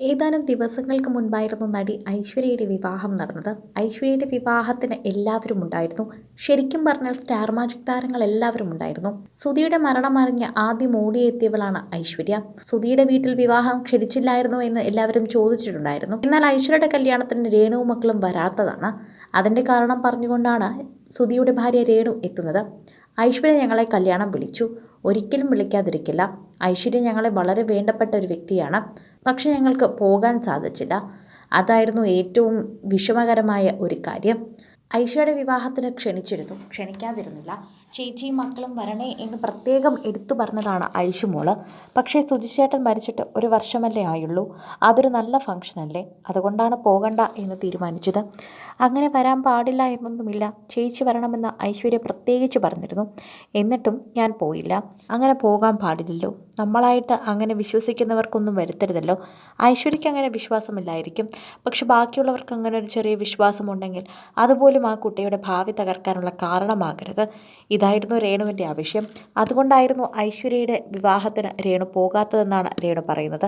ഏതാനും ദിവസങ്ങൾക്ക് മുൻപായിരുന്നു നടി ഐശ്വര്യയുടെ വിവാഹം നടന്നത്. ഐശ്വര്യയുടെ വിവാഹത്തിന് എല്ലാവരും ഉണ്ടായിരുന്നു. ശരിക്കും പറഞ്ഞാൽ സ്റ്റാർ മാജിക് താരങ്ങൾ എല്ലാവരും ഉണ്ടായിരുന്നു. സുധിയുടെ മരണം അറിഞ്ഞ് ആദ്യം ഓടിയെത്തിയവളാണ് ഐശ്വര്യ. സുധിയുടെ വീട്ടിൽ വിവാഹം ക്ഷണിച്ചില്ലായിരുന്നു എന്ന് എല്ലാവരും ചോദിച്ചിട്ടുണ്ടായിരുന്നു. എന്നാൽ ഐശ്വര്യയുടെ കല്യാണത്തിന് രേണുവും മക്കളും വരാത്തതാണ്. അതിന്റെ കാരണം പറഞ്ഞുകൊണ്ടാണ് സുധിയുടെ ഭാര്യ രേണു എത്തുന്നത്. ഐശ്വര്യ ഞങ്ങളെ കല്യാണം വിളിച്ചു. ഒരിക്കലും വിളിക്കാതിരിക്കില്ല. ഐശ്വര്യ ഞങ്ങളെ വളരെ വേണ്ടപ്പെട്ട ഒരു വ്യക്തിയാണ്. പക്ഷെ ഞങ്ങൾക്ക് പോകാൻ സാധിച്ചില്ല. അതായിരുന്നു ഏറ്റവും വിഷമകരമായ ഒരു കാര്യം. ഐഷയുടെ വിവാഹത്തിന് ക്ഷണിച്ചിരുന്നു. ക്ഷണിക്കാതിരുന്നില്ല. ചേച്ചിയും മക്കളും വരണേ എന്ന് പ്രത്യേകം എടുത്തു പറഞ്ഞതാണ് ഐഷുമോൾ പക്ഷേ സുജിച്ചേട്ടൻ മരിച്ചിട്ട് ഒരു വർഷമല്ലേ ആയുള്ളൂ. അതൊരു നല്ല ഫംഗ്ഷനല്ലേ അതുകൊണ്ടാണ് പോകണ്ട എന്ന് തീരുമാനിച്ചത്. അങ്ങനെ വരാൻ പാടില്ല എന്നൊന്നുമില്ല. ചേച്ചി വരണമെന്ന് ഐശ്വര്യ പ്രത്യേകിച്ച് പറഞ്ഞിരുന്നു. എന്നിട്ടും ഞാൻ പോയില്ല. അങ്ങനെ പോകാൻ പാടില്ലല്ലോ. നമ്മളായിട്ട് അങ്ങനെ വിശ്വസിക്കുന്നവർക്കൊന്നും വരുത്തരുതല്ലോ. ഐശ്വര്യയ്ക്ക് അങ്ങനെ വിശ്വാസമില്ലായിരിക്കും. പക്ഷെ ബാക്കിയുള്ളവർക്ക് അങ്ങനെ ഒരു ചെറിയ വിശ്വാസമുണ്ടെങ്കിൽ അതുപോലും ആ കുട്ടിയുടെ ഭാവി തകർക്കാനുള്ള കാരണമാകരുത്. ഇതായിരുന്നു രേണുവിന്റെ ആവശ്യം. അതുകൊണ്ടായിരുന്നു ഐശ്വര്യയുടെ വിവാഹത്തിന് രേണു പോകാത്തതെന്നാണ് രേണു പറയുന്നത്.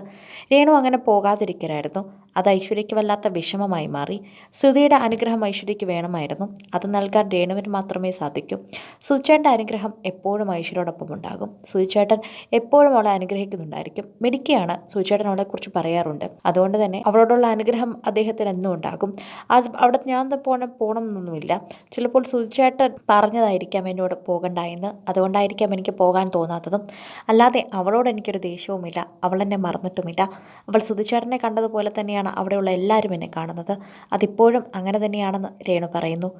രേണു അങ്ങനെ പോകാതിരിക്കലായിരുന്നു. അത് ഐശ്വര്യയ്ക്ക് വല്ലാത്ത വിഷമമായി മാറി. ശ്രുതിയുടെ അനുഗ്രഹം ഐശ്വര്യയ്ക്ക് വേണമായിരുന്നു. അത് നൽകാൻ രേണുവിന് മാത്രമേ സാധിക്കൂ. സുചേട്ടന്റെ അനുഗ്രഹം എപ്പോഴും ഐശ്വര്യോടൊപ്പം ഉണ്ടാകും. സുചേട്ടൻ എപ്പോഴും അവളെ അനുഗ്രഹിക്കുന്നുണ്ടായിരിക്കും. മിടുക്കിയാണ് സുചേട്ടൻ അവളെക്കുറിച്ച് പറയാറുണ്ട്. അതുകൊണ്ട് തന്നെ അവളോടുള്ള അനുഗ്രഹം അദ്ദേഹത്തിന് എന്നും ഉണ്ടാകും. അത് അവിടെ ഞാൻ പോണം പോകണം എന്നൊന്നുമില്ല ചിലപ്പോൾ സുചേട്ടൻ പറഞ്ഞതായിരിക്കാം എന്നോട് പോകണ്ട എന്ന്. അതുകൊണ്ടായിരിക്കാം എനിക്ക് പോകാൻ തോന്നാത്തതും. അല്ലാതെ അവളോട് എനിക്കൊരു ദേഷ്യവുമില്ല. അവളെന്നെ മറന്നിട്ടുമില്ല. അവൾ സുധിച്ചേട്ടനെ കണ്ടതുപോലെ തന്നെയാണ് അവിടെയുള്ള എല്ലാവരും എന്നെ കാണുന്നത്. അതിപ്പോഴും അങ്ങനെ തന്നെയാണെന്ന് രേണു പറയുന്നു.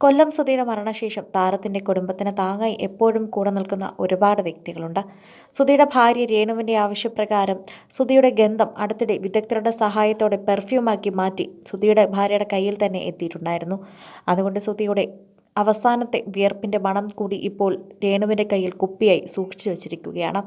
കൊല്ലം സുധിയുടെ മരണശേഷം താരത്തിന്റെ കുടുംബത്തിന് താങ്ങായി എപ്പോഴും കൂടെ നിൽക്കുന്ന ഒരുപാട് വ്യക്തികളുണ്ട്. സുധിയുടെ ഭാര്യ രേണുവിന്റെ ആവശ്യപ്രകാരം സുധിയുടെ ഗന്ധം അടുത്തിടെ വിദഗ്ധരുടെ സഹായത്തോടെ പെർഫ്യൂമാക്കി മാറ്റി സുധിയുടെ ഭാര്യയുടെ കയ്യിൽ തന്നെ എത്തിയിട്ടുണ്ടായിരുന്നു. അതുകൊണ്ട് സുധിയുടെ അവസാനത്തെ വിയർപ്പിന്റെ മണം കൂടി ഇപ്പോൾ രേണുവിന്റെ കയ്യിൽ കുപ്പിയായി സൂക്ഷിച്ചു വച്ചിരിക്കുകയാണ്.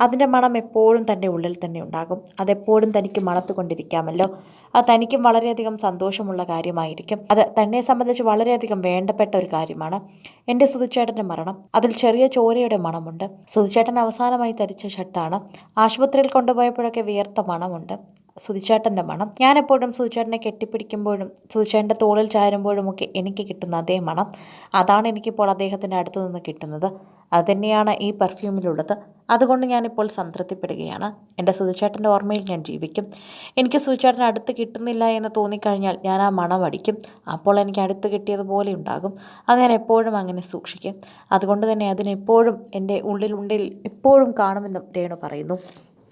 അതിന്റെ മണം എപ്പോഴും തന്റെ ഉള്ളിൽ തന്നെ ഉണ്ടാകും. അതെപ്പോഴും തനിക്ക് മണത്തുകൊണ്ടിരിക്കാമല്ലോ. അത് തനിക്കും വളരെയധികം സന്തോഷമുള്ള കാര്യമായിരിക്കും. അത് തന്നെ സംബന്ധിച്ച് വളരെയധികം വേണ്ടപ്പെട്ട ഒരു കാര്യമാണ്. എന്റെ സുധിച്ചേട്ടന്റെ മരണം. അതിൽ ചെറിയ ചോരയുടെ മണമുണ്ട്. സുധിച്ചേട്ടൻ അവസാനമായി ധരിച്ച ഷർട്ടാണ്. ആശുപത്രിയിൽ കൊണ്ടുപോയപ്പോഴൊക്കെ വിയർത്ത മണമുണ്ട്. സുധിച്ചേട്ടന്റെ മണം. ഞാനെപ്പോഴും സുധിച്ചേട്ടനെ കെട്ടിപ്പിടിക്കുമ്പോഴും സുധിച്ചേട്ടന്റെ തോളിൽ ചാരുമ്പോഴും ഒക്കെ എനിക്ക് കിട്ടുന്ന അതേ മണം. അതാണ് എനിക്കിപ്പോൾ അദ്ദേഹത്തിന്റെ അടുത്തു നിന്ന് കിട്ടുന്നത്. അതുതന്നെയാണ് ഈ പെർഫ്യൂമിലുള്ളത് അതുകൊണ്ട് ഞാനിപ്പോൾ സംതൃപ്തിപ്പെടുകയാണ്. എന്റെ സുധിച്ചേട്ടന്റെ ഓർമ്മയിൽ ഞാൻ ജീവിക്കും. എനിക്ക് സുധിച്ചേട്ടൻ അടുത്ത് കിട്ടുന്നില്ല എന്ന് തോന്നിക്കഴിഞ്ഞാൽ ഞാൻ ആ മണം അടിക്കും അപ്പോൾ എനിക്ക് അടുത്ത് കിട്ടിയതുപോലെ ഉണ്ടാകും. അത് ഞാൻ എപ്പോഴും അങ്ങനെ സൂക്ഷിക്കും. അതുകൊണ്ട് തന്നെ അതിനെപ്പോഴും എന്റെ ഉള്ളിലുണ്ടിൽ എപ്പോഴും കാണുമെന്നും രേണു പറയുന്നു.